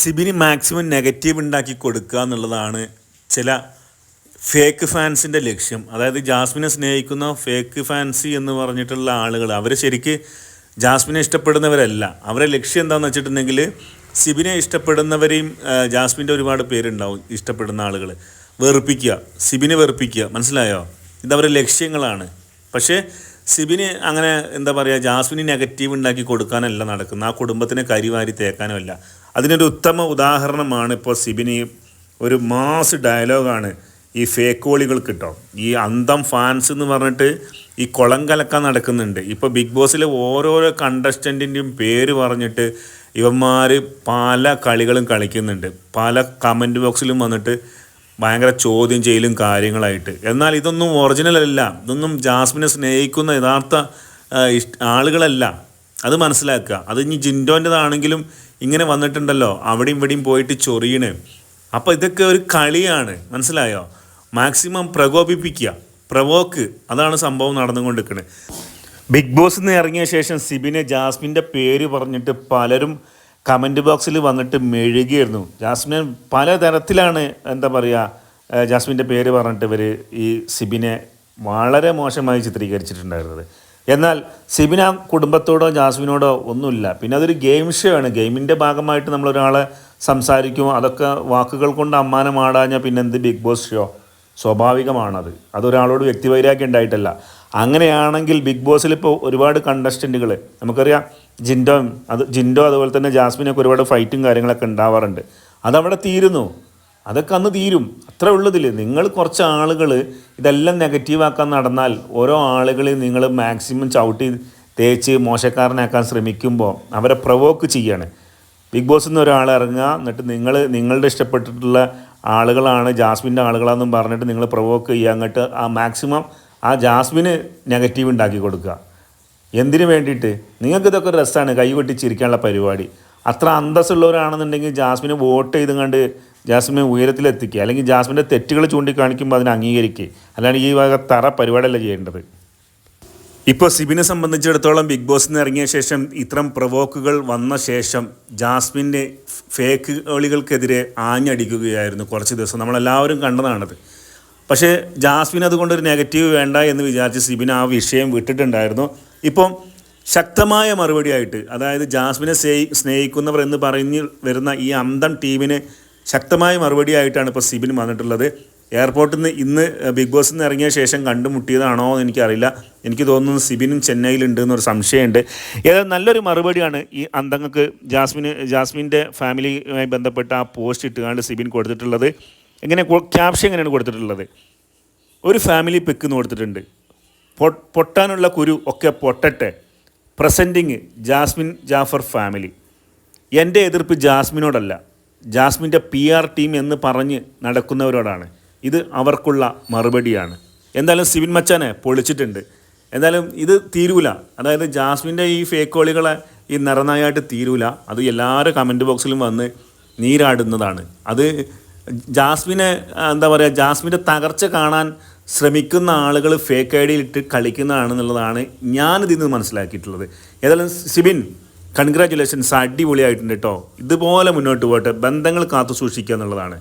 സിബിന് maximum negative ഉണ്ടാക്കി കൊടുക്കുക എന്നുള്ളതാണ് ചില ഫേക്ക് ഫാൻസിന്റെ ലക്ഷ്യം. അതായത് ജാസ്മിനെ സ്നേഹിക്കുന്ന ഫേക്ക് ഫാൻസി എന്ന് പറഞ്ഞിട്ടുള്ള ആളുകൾ അവർ ശരിക്ക് ജാസ്മിനെ ഇഷ്ടപ്പെടുന്നവരല്ല. അവരെ ലക്ഷ്യം എന്താണെന്ന് വെച്ചിട്ടുണ്ടെങ്കിൽ സിബിനെ ഇഷ്ടപ്പെടുന്നവരെയും ജാസ്മിന്റെ ഒരുപാട് പേരുണ്ടാവും ഇഷ്ടപ്പെടുന്ന ആളുകൾ വെറുപ്പിക്കുക. സിബിനെ വെറുപ്പിക്കുക. മനസ്സിലായോ? ഇതവരുടെ ലക്ഷ്യങ്ങളാണ്. പക്ഷേ സിബിന് അങ്ങനെ എന്താ പറയുക ജാസ്മിന് നെഗറ്റീവ് ഉണ്ടാക്കി കൊടുക്കാനല്ല നടക്കുന്നത്. ആ കുടുംബത്തിനെ കരിവാരി തേക്കാനുമല്ല. അതിനൊരു ഉത്തമ ഉദാഹരണമാണ് ഇപ്പോൾ സിബിനി ഒരു മാസ് ഡയലോഗാണ് ഈ ഫേക്ക് കോളികൾ കിട്ടും ഈ അന്തം ഫാൻസ് എന്ന് പറഞ്ഞിട്ട് ഈ കുളം കലക്കാൻ നടക്കുന്നുണ്ട്. ഇപ്പോൾ ബിഗ് ബോസിലെ ഓരോരോ കണ്ടസ്റ്റന്റിന്റെയും പേര് പറഞ്ഞിട്ട് ഇവന്മാർ പല കളികളും കളിക്കുന്നുണ്ട്. പല കമന്റ് ബോക്സിലും വന്നിട്ട് ഭയങ്കര ചോദ്യം ചെയ്യലും കാര്യങ്ങളായിട്ട്. എന്നാൽ ഇതൊന്നും ഒറിജിനൽ അല്ല. ഇതൊന്നും ജാസ്മിനെ സ്നേഹിക്കുന്ന യഥാർത്ഥ ആളുകളല്ല. അത് മനസ്സിലാക്കുക. അത് ഇനി ജിൻഡോന്റെതാണെങ്കിലും ഇങ്ങനെ വന്നിട്ടുണ്ടല്ലോ. അവിടെയും ഇവിടെയും പോയിട്ട് ചൊറിയണ്. അപ്പോൾ ഇതൊക്കെ ഒരു കളിയാണ്. മനസ്സിലായോ? മാക്സിമം പ്രകോപിപ്പിക്കുക. പ്രവോക്ക്. അതാണ് സംഭവം നടന്നുകൊണ്ടിരിക്കുന്നത് ബിഗ് ബോസ് നിന്ന് ഇറങ്ങിയ ശേഷം സിബിനെ ജാസ്മിന്റെ പേര് പറഞ്ഞിട്ട് പലരും കമന്റ് ബോക്സിൽ വന്നിട്ട് മെഴുകിയായിരുന്നു ജാസ്മിൻ പലതരത്തിലാണ് എന്താ പറയുക ജാസ്മിന്റെ പേര് പറഞ്ഞിട്ട് ഇവർ ഈ സിബിനെ വളരെ മോശമായി ചിത്രീകരിച്ചിട്ടുണ്ടായിരുന്നത്. എന്നാൽ സിബിന കുടുംബത്തോടോ ജാസ്മിനോടോ ഒന്നുമില്ല. പിന്നെ അതൊരു ഗെയിം ഷോ ആണ്. ഗെയിമിന്റെ ഭാഗമായിട്ട് നമ്മളൊരാളെ സംസാരിക്കും. അതൊക്കെ വാക്കുകൾ കൊണ്ട് അമ്മാനം ആടാഞ്ഞാൽ പിന്നെ എന്ത് ബിഗ് ബോസ് ഷോ? സ്വാഭാവികമാണത്. അതൊരാളോട് വ്യക്തിവൈരാഗ്യം ഉണ്ടായിട്ടല്ല. അങ്ങനെയാണെങ്കിൽ ബിഗ് ബോസിൽ ഇപ്പോൾ ഒരുപാട് കണ്ടസ്റ്റന്റുകൾ നമുക്കറിയാം ജിൻഡോ അത് ജിൻഡോ അതുപോലെ തന്നെ ജാസ്മിനൊക്കെ ഒരുപാട് ഫൈറ്റും കാര്യങ്ങളൊക്കെ ഉണ്ടാവാറുണ്ട്. അതവിടെ തീരുന്നു. അതൊക്കെ അന്ന് തീരും. അത്രേ ഉള്ളതിൽ നിങ്ങൾ കുറച്ച് ആളുകൾ ഇതെല്ലാം നെഗറ്റീവാക്കാൻ നടന്നാൽ ഓരോ ആളുകളെയും നിങ്ങൾ മാക്സിമം ചവിട്ടി തേച്ച് മോശക്കാരനാക്കാൻ ശ്രമിക്കുമ്പോൾ അവരെ പ്രവോക്ക് ചെയ്യാണ്. ബിഗ് ബോസിൽ നിന്ന് ഒരാൾ ഇറങ്ങുക എന്നിട്ട് നിങ്ങൾ നിങ്ങളുടെ ഇഷ്ടപ്പെട്ടിട്ടുള്ള ആളുകളാണ് ജാസ്മിന്റെ ആളുകളാണെന്നും പറഞ്ഞിട്ട് നിങ്ങൾ പ്രൊവോക്ക് ചെയ്യുക അങ്ങോട്ട് ആ മാക്സിമം ആ ജാസ്മിന് നെഗറ്റീവ് ഉണ്ടാക്കി കൊടുക്കുക. എന്തിനു വേണ്ടിയിട്ട്? നിങ്ങൾക്ക് ഇതൊക്കെ ഒരു രസമാണ് കൈ കൊട്ടിച്ചിരിക്കാനുള്ള പരിപാടി. അത്ര അന്തസ്സുള്ളവരാണെന്നുണ്ടെങ്കിൽ ജാസ്മിന് വോട്ട് ചെയ്തും കണ്ട് ജാസ്മിനെ ഉയരത്തിലെത്തിക്കുക അല്ലെങ്കിൽ ജാസ്മിന്റെ തെറ്റുകൾ ചൂണ്ടിക്കാണിക്കുമ്പോൾ അതിനെ അംഗീകരിക്കുക. അല്ലാണ്ട് ഈ വക തറ പരിപാടിയല്ല ചെയ്യേണ്ടത്. ഇപ്പോൾ സിബിനെ സംബന്ധിച്ചിടത്തോളം ബിഗ് ബോസിൽ നിന്ന് ഇറങ്ങിയ ശേഷം ഇത്തരം പ്രവോക്കുകൾ വന്ന ശേഷം ജാസ്മിന്റെ ഫേക്ക് കളികൾക്കെതിരെ ആഞ്ഞടിക്കുകയായിരുന്നു കുറച്ച് ദിവസം. നമ്മളെല്ലാവരും കണ്ടതാണത്. പക്ഷേ ജാസ്മിൻ അതുകൊണ്ടൊരു നെഗറ്റീവ് വേണ്ട എന്ന് വിചാരിച്ച് സിബിൻ ആ വിഷയം വിട്ടിട്ടുണ്ടായിരുന്നു. ഇപ്പം ശക്തമായ മറുപടിയായിട്ട് അതായത് ജാസ്മിനെ സ്നേഹി സ്നേഹിക്കുന്നവർ എന്ന് പറഞ്ഞ് വരുന്ന ഈ അന്തം ടീമിന് ശക്തമായ മറുപടിയായിട്ടാണ് ഇപ്പോൾ സിബിൻ വന്നിട്ടുള്ളത്. എയർപോർട്ടിൽ നിന്ന് ഇന്ന് ബിഗ് ബോസിൽ നിന്ന് ഇറങ്ങിയ ശേഷം കണ്ടുമുട്ടിയതാണോ എന്ന് എനിക്കറിയില്ല. എനിക്ക് തോന്നുന്നു സിബിനും ചെന്നൈയിലുണ്ട് എന്നൊരു സംശയമുണ്ട്. ഏതായാലും നല്ലൊരു മറുപടിയാണ് ഈ അന്തങ്ങൾക്ക് ജാസ്മിന് ജാസ്മിന്റെ ഫാമിലിയുമായി ബന്ധപ്പെട്ട ആ പോസ്റ്റ് ഇട്ടുകൊണ്ട് സിബിൻ കൊടുത്തിട്ടുള്ളത്. എങ്ങനെ ക്യാപ്ഷൻ എങ്ങനെയാണ് കൊടുത്തിട്ടുള്ളത്? ഒരു ഫാമിലി പെക്ക് എന്ന് കൊടുത്തിട്ടുണ്ട്. പൊട്ടാനുള്ള കുരു ഒക്കെ പൊട്ടട്ടെ. Presenting Jasmin Jaffar family. എന്റെ എതിർപ്പ് ജാസ്മിനോടല്ല. ജാസ്മിന്റെ പി ആർ ടീം എന്ന് പറഞ്ഞ് നടക്കുന്നവരോടാണ്. ഇത് അവർക്കുള്ള മറുപടിയാണ്. എന്തായാലും സിബിൻ മച്ചാനെ പൊളിച്ചിട്ടുണ്ട്. എന്തായാലും ഇത് തീരൂല. അതായത് ജാസ്മിന്റെ ഈ ഫേക്ക് കോളികളെ ഈ നിറനായായിട്ട് തീരൂല. അത് എല്ലാവരും കമന്റ് ബോക്സിലും വന്ന് നീരാടുന്നതാണ്. അത് ജാസ്മിനെ എന്താ പറയുക ജാസ്മിന്റെ തകർച്ച കാണാൻ ശ്രമിക്കുന്ന ആളുകൾ ഫേക്ക് ഐ ഡിയിലിട്ട് കളിക്കുന്നതാണെന്നുള്ളതാണ് ഞാനിതിൽ നിന്ന് മനസ്സിലാക്കിയിട്ടുള്ളത്. ഏതായാലും സിബിൻ കൺഗ്രാറ്റുലേഷൻസ് അടിപൊളിയായിട്ടുണ്ട് കേട്ടോ ഇതുപോലെ മുന്നോട്ട് പോട്ടെ ബന്ധങ്ങൾ കാത്തു സൂക്ഷിക്കുക എന്നുള്ളതാണ്.